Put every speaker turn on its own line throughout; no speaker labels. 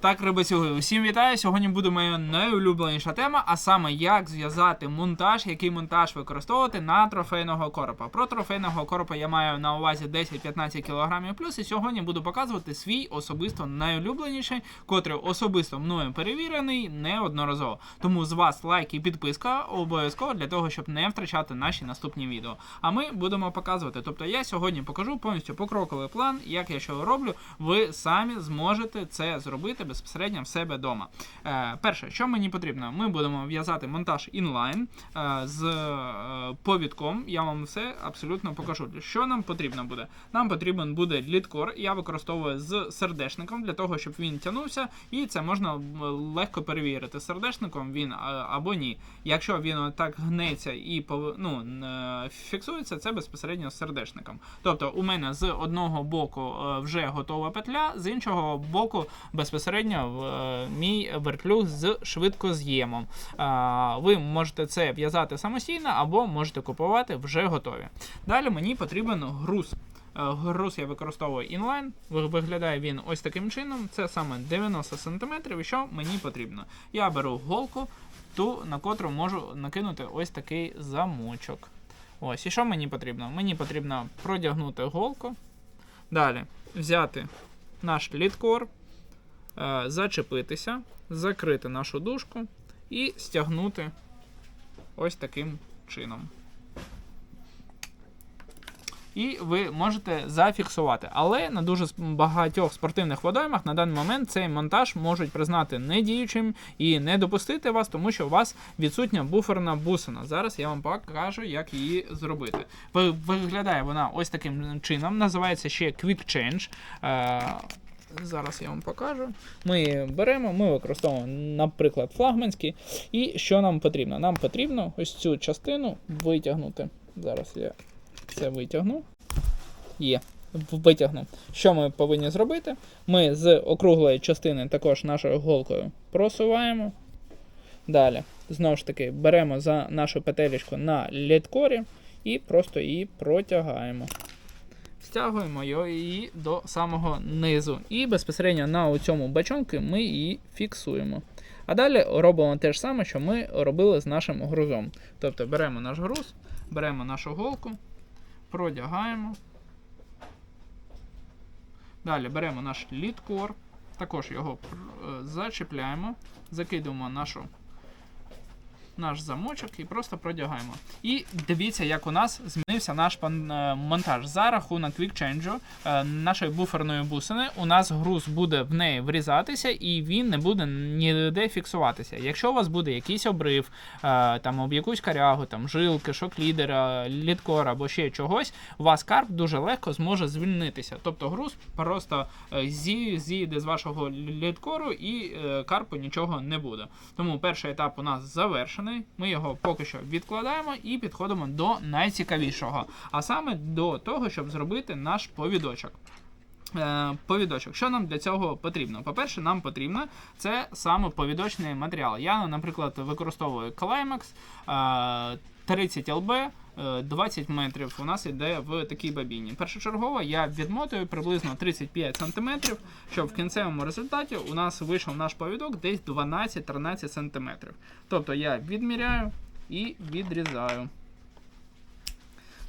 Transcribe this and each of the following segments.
Так, рибацюги, усім вітаю. Сьогодні буде моя найулюбленіша тема, а саме як зв'язати монтаж, який монтаж використовувати на трофейного коропа. Про трофейного коропа я маю на увазі 10-15 кг плюс, і сьогодні буду показувати свій особисто найулюбленіший, котрий особисто мною перевірений неодноразово. Тому з вас лайк і підписка обов'язково для того, щоб не втрачати наші наступні відео. А ми будемо показувати. Тобто я сьогодні покажу повністю покроковий план, як я що роблю. Ви самі зможете це зробити безпосередньо в себе вдома. Е, перше, що мені потрібно, ми будемо в'язати монтаж інлайн е, з е, повідком. Я вам все абсолютно покажу. Що нам потрібно буде? Нам потрібен буде літкор. Я використовую з сердечником для того, щоб він тягнувся, і це можна легко перевірити. Сердечником він або ні. Якщо він так гнеться і ну, е, фіксується, це безпосередньо з сердечником. Тобто, у мене з одного боку е, вже готова петля, з іншого боку безпосередньо в е, мій вертлюг з швидкоз'ємом. Е, Ви можете це в'язати самостійно або можете купувати вже готові. Далі мені потрібен груз. Е, Груз я використовую інлайн. Виглядає він ось таким чином. Це саме 90 см. І що мені потрібно? Я беру голку, ту, на котру можу накинути ось такий замочок. Ось, і що мені потрібно? Мені потрібно продягнути голку. Далі взяти наш літкор, зачепитися, закрити нашу дужку і стягнути ось таким чином. І ви можете зафіксувати. Але на дуже багатьох спортивних водоймах на даний момент цей монтаж можуть признати недіючим і не допустити вас, тому що у вас відсутня буферна бусина. Зараз я вам покажу, як її зробити. Виглядає вона ось таким чином. Називається ще Quick Change. Зараз я вам покажу. Ми беремо, ми використовуємо, наприклад, флагманський. І що нам потрібно? Нам потрібно ось цю частину витягнути. Зараз я це витягну. Є. Витягну. Що ми повинні зробити? Ми з округлої частини також нашою голкою просуваємо. Далі, знову ж таки, беремо за нашу петелечку на літкорі і просто її протягаємо. Стягуємо її до самого низу. І безпосередньо на цьому бачонку ми її фіксуємо. А далі робимо те ж саме, що ми робили з нашим грузом. Тобто беремо наш груз, беремо нашу голку, продягаємо. Далі беремо наш літкор, також його е, зачіпляємо, закидуємо нашу, наш замочок і просто продягаємо. І дивіться, як у нас змінився наш е, монтаж. За рахунок е, нашої буферної бусини у нас груз буде в неї врізатися і він не буде ніде фіксуватися. Якщо у вас буде якийсь обрив, е, там об якусь корягу, там жилки, шок-лідера, літкор або ще чогось, у вас карп дуже легко зможе звільнитися. Тобто груз просто е, зі- зійде з вашого літкору і карпу нічого не буде. Тому перший етап у нас завершений. Ми його поки що відкладаємо і підходимо до найцікавішого, а саме до того, щоб зробити наш повідочок. Е, Повідочок. Що нам для цього потрібно? По-перше, нам потрібно це саме повідочний матеріал. Я, наприклад, використовую Climax е, 30 ЛБ. Е, 20 метрів у нас йде в такій бабіні. Першочергово я відмотую приблизно 35 см, щоб в кінцевому результаті у нас вийшов наш повідок десь 12-13 см. Тобто я відміряю і відрізаю.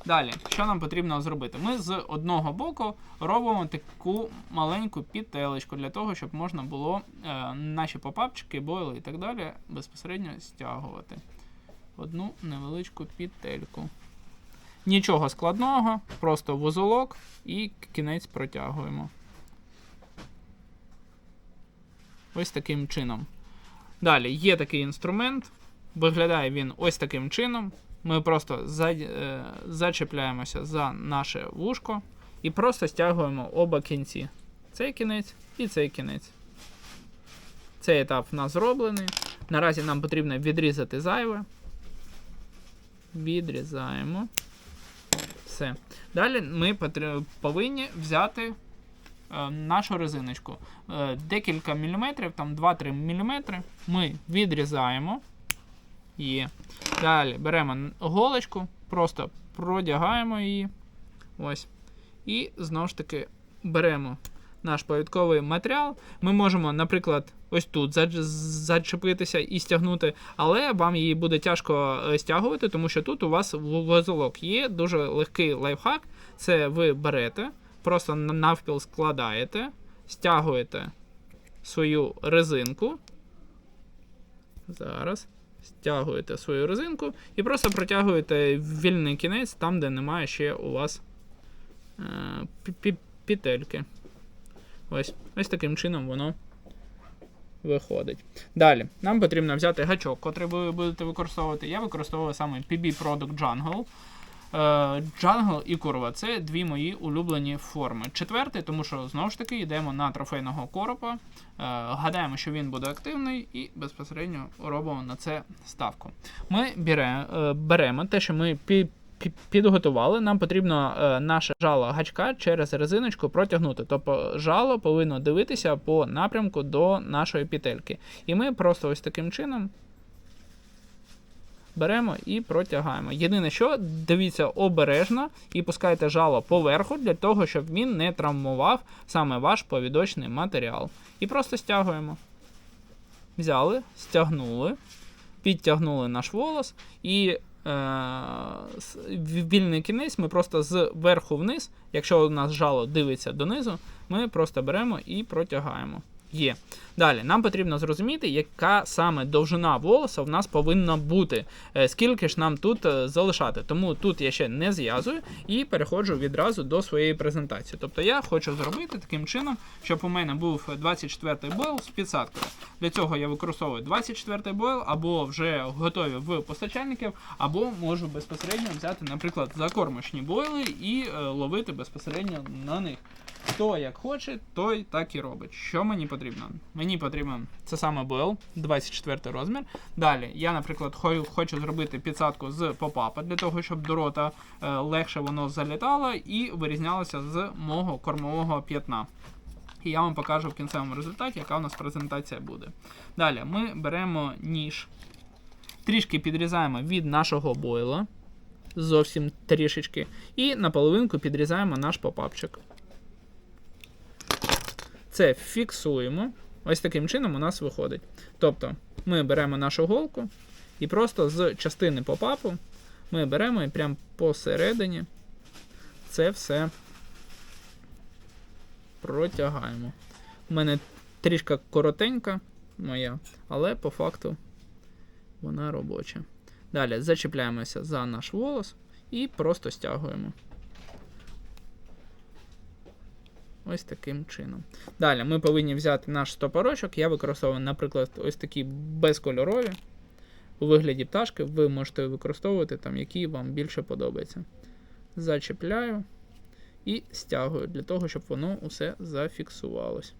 Далі, що нам потрібно зробити? Ми з одного боку робимо таку маленьку пітелечку для того, щоб можна було е, наші попапчики, бойли і так далі безпосередньо стягувати. Одну невеличку пітельку. Нічого складного, просто вузолок і кінець протягуємо. Ось таким чином. Далі є такий інструмент. Виглядає він ось таким чином. Ми просто е, зачепляємося за наше вушко і просто стягуємо оба кінці. Цей кінець і цей кінець. Цей етап в нас зроблений. Наразі нам потрібно відрізати зайве. Відрізаємо. Все. Далі ми повинні взяти е, нашу резиночку. Е, декілька міліметрів, там 2-3 міліметри. Ми відрізаємо. Є. Далі беремо голочку, просто продягаємо її. Ось. І знову ж таки беремо наш повідковий матеріал. Ми можемо, наприклад, ось тут зачепитися і стягнути, але вам її буде тяжко е, стягувати, тому що тут у вас вузолок є дуже легкий лайфхак. Це ви берете, просто навпіл складаєте, стягуєте свою резинку. Зараз. Стягуєте свою резинку і просто протягуєте вільний кінець там, де немає ще у вас е, пі- пі- петельки. Ось, ось таким чином воно виходить. Далі, нам потрібно взяти гачок, котрий ви будете використовувати. Я використовую саме PB Product Jungle. Е, Jungle і курва це дві мої улюблені форми. Четвертий, тому що знову ж таки йдемо на трофейного коропа. Е, гадаємо, що він буде активний, і безпосередньо робимо на це ставку. Ми е, беремо те, що ми підготували. Нам потрібно е, наше жало гачка через резиночку протягнути. Тобто жало повинно дивитися по напрямку до нашої петельки. І ми просто ось таким чином беремо і протягаємо. Єдине, що дивіться обережно і пускайте жало поверху для того, щоб він не травмував саме ваш повідочний матеріал. І просто стягуємо. Взяли, стягнули, підтягнули наш волос і вільний кінець ми просто зверху вниз, якщо у нас жало дивиться донизу, ми просто беремо і протягаємо. Є. Далі, нам потрібно зрозуміти, яка саме довжина волоса в нас повинна бути, е, скільки ж нам тут е, залишати. Тому тут я ще не зв'язую і переходжу відразу до своєї презентації. Тобто я хочу зробити таким чином, щоб у мене був 24-й бойл з підсадкою. Для цього я використовую 24-й бойл або вже готові в постачальників, або можу безпосередньо взяти, наприклад, закормочні бойли і е, ловити безпосередньо на них. Хто як хоче, той так і робить. Що мені потрібно? Мені потрібен це саме бойл, 24 розмір. Далі, я, наприклад, хочу зробити підсадку з попапа для того, щоб до рота е, легше воно залітало і вирізнялося з мого кормового п'ятна. І я вам покажу в кінцевому результаті, яка у нас презентація буде. Далі ми беремо ніж, трішки підрізаємо від нашого бойла, зовсім трішечки, і наполовинку підрізаємо наш попапчик. Це фіксуємо. Ось таким чином у нас виходить. Тобто ми беремо нашу голку і просто з частини попапу ми беремо і прямо посередині це все протягаємо. У мене трішки коротенька моя, але по факту вона робоча. Далі зачіпляємося за наш волос і просто стягуємо. Ось таким чином. Далі ми повинні взяти наш стопорочок. Я використовую, наприклад, ось такі безкольорові. У вигляді пташки ви можете використовувати там, які вам більше подобається. Зачіпляю і стягую для того, щоб воно усе зафіксувалось.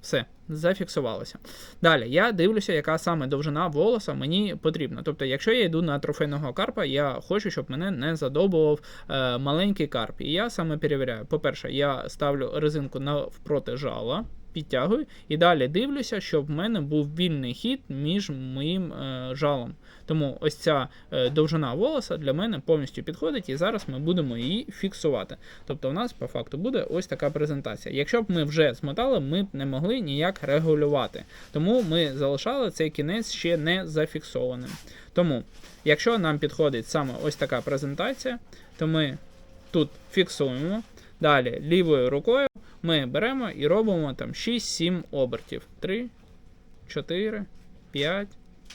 Все, зафіксувалося. Далі я дивлюся, яка саме довжина волоса мені потрібна. Тобто, якщо я йду на трофейного карпа, я хочу, щоб мене не задобував е, маленький карп. І я саме перевіряю. По-перше, я ставлю резинку навпроти жала, підтягую, і далі дивлюся, щоб в мене був вільний хід між моїм е, жалом. Тому ось ця е, довжина волоса для мене повністю підходить, і зараз ми будемо її фіксувати. Тобто, у нас по факту буде ось така презентація. Якщо б ми вже змотали, ми б не могли ніяк регулювати. Тому ми залишали цей кінець ще не зафіксованим. Тому, якщо нам підходить саме ось така презентація, то ми тут фіксуємо. Далі лівою рукою ми беремо і робимо там 6-7 обертів. 3, 4, 5,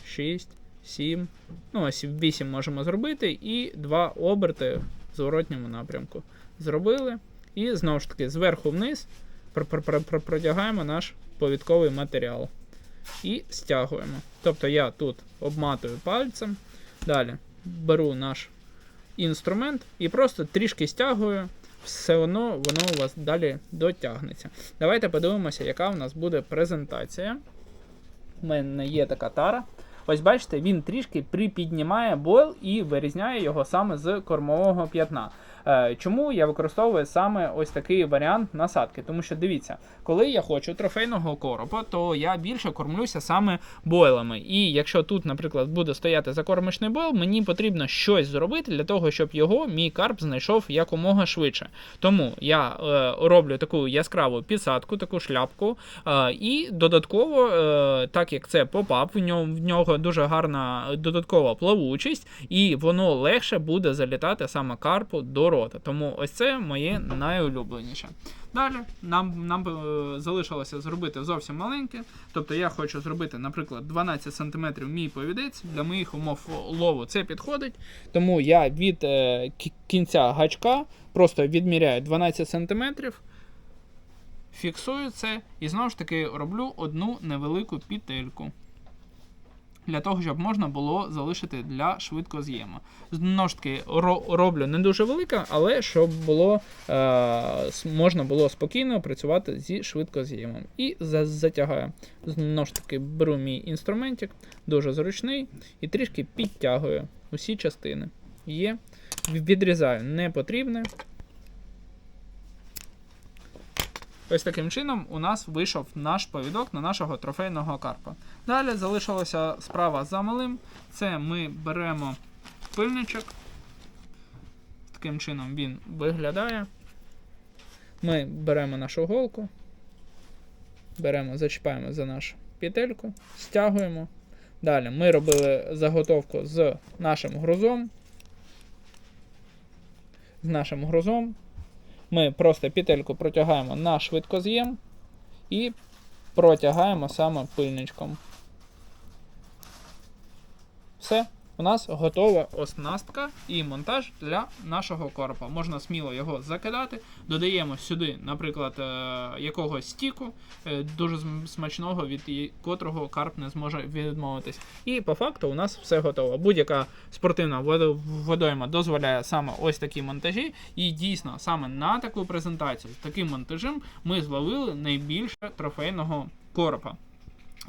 6, 7. Ну, ось 8 можемо зробити, і 2 оберти в зворотньому напрямку. Зробили. І знову ж таки, зверху вниз пр- пр- пр- пр- протягаємо наш повідковий матеріал. І стягуємо. Тобто я тут обматую пальцем. Далі беру наш інструмент і просто трішки стягую. Все одно воно у вас далі дотягнеться. Давайте подивимося, яка у нас буде презентація. У мене є така тара. Ось бачите, він трішки припіднімає бойл і вирізняє його саме з кормового п'ятна. Е, чому я використовую саме ось такий варіант насадки? Тому що дивіться, коли я хочу трофейного коропа, то я більше кормлюся саме бойлами. І якщо тут, наприклад, буде стояти закормочний бойл, мені потрібно щось зробити для того, щоб його мій карп знайшов якомога швидше. Тому я е, роблю таку яскраву підсадку, таку шляпку. Е, і додатково, е, так як це попап, в нього, в нього дуже гарна додаткова плавучість, і воно легше буде залітати саме карпу до рота. Тому ось це моє найулюбленіше. Далі нам, нам е, залишилося зробити зовсім маленьке. Тобто я хочу зробити, наприклад, 12 см мій повідець. Для моїх умов лову це підходить. Тому я від е, кінця гачка просто відміряю 12 см, фіксую це і знову ж таки роблю одну невелику петельку. Для того, щоб можна було залишити для швидкоз'єму. Знову ж таки, ро- роблю не дуже велика, але щоб було, е, можна було спокійно працювати зі швидкоз'ємом. І за- затягаю. Знову ж таки, беру мій інструментик, дуже зручний, і трішки підтягую усі частини. Є. Відрізаю непотрібне. Ось таким чином у нас вийшов наш повідок на нашого трофейного карпа. Далі залишилася справа за малим. Це ми беремо пильничок. Таким чином він виглядає. Ми беремо нашу голку, беремо, зачіпаємо за нашу петельку, стягуємо. Далі ми робили заготовку з нашим грузом. З нашим грузом. Ми просто петельку протягаємо на швидкоз'єм і протягаємо саме пильничком. Все, у нас готова оснастка і монтаж для нашого коропа. Можна сміло його закидати. Додаємо сюди, наприклад, е, якогось стіку, е, дуже смачного, від котрого карп не зможе відмовитись. І по факту у нас все готово. Будь-яка спортивна водойма дозволяє саме ось такі монтажі. І дійсно, саме на таку презентацію з таким монтажем ми зловили найбільше трофейного коропа.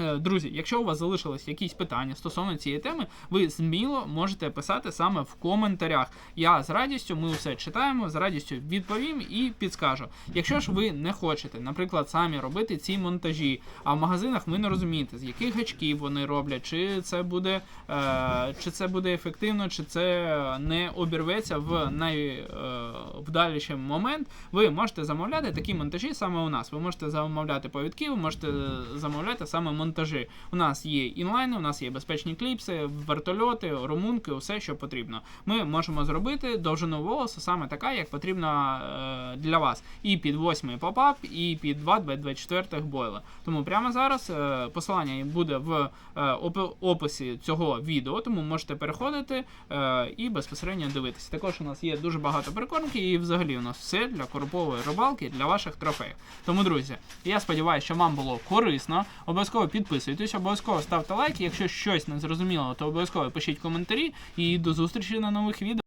Е, Друзі, якщо у вас залишились якісь питання стосовно цієї теми, ви сміло можете писати саме в коментарях. Я з радістю, ми все читаємо, з радістю відповім і підскажу. Якщо ж ви не хочете, наприклад, самі робити ці монтажі, а в магазинах ви не розумієте, з яких гачків вони роблять, чи це буде, е, чи це буде ефективно, чи це не обірветься в найвдаліший момент, ви можете замовляти такі монтажі саме у нас. Ви можете замовляти повідки, ви можете замовляти саме монтажі. У нас є інлайни, у нас є безпечні кліпси, вертольоти, румунки, все, що потрібно. Ми можемо зробити довжину волосу саме така, як потрібно е, для вас. І під 8 попап, і під 2 24 бойла. Тому прямо зараз е, посилання буде в е, описі цього відео, тому можете переходити е, і безпосередньо дивитися. Також у нас є дуже багато прикормки, і взагалі у нас все для коропової рибалки для ваших трофеїв. Тому, друзі, я сподіваюся, що вам було корисно. Обов'язково підписуйтесь, обов'язково ставте лайки. Якщо щось не зрозуміло, то обов'язково пишіть коментарі. І до зустрічі на нових відео.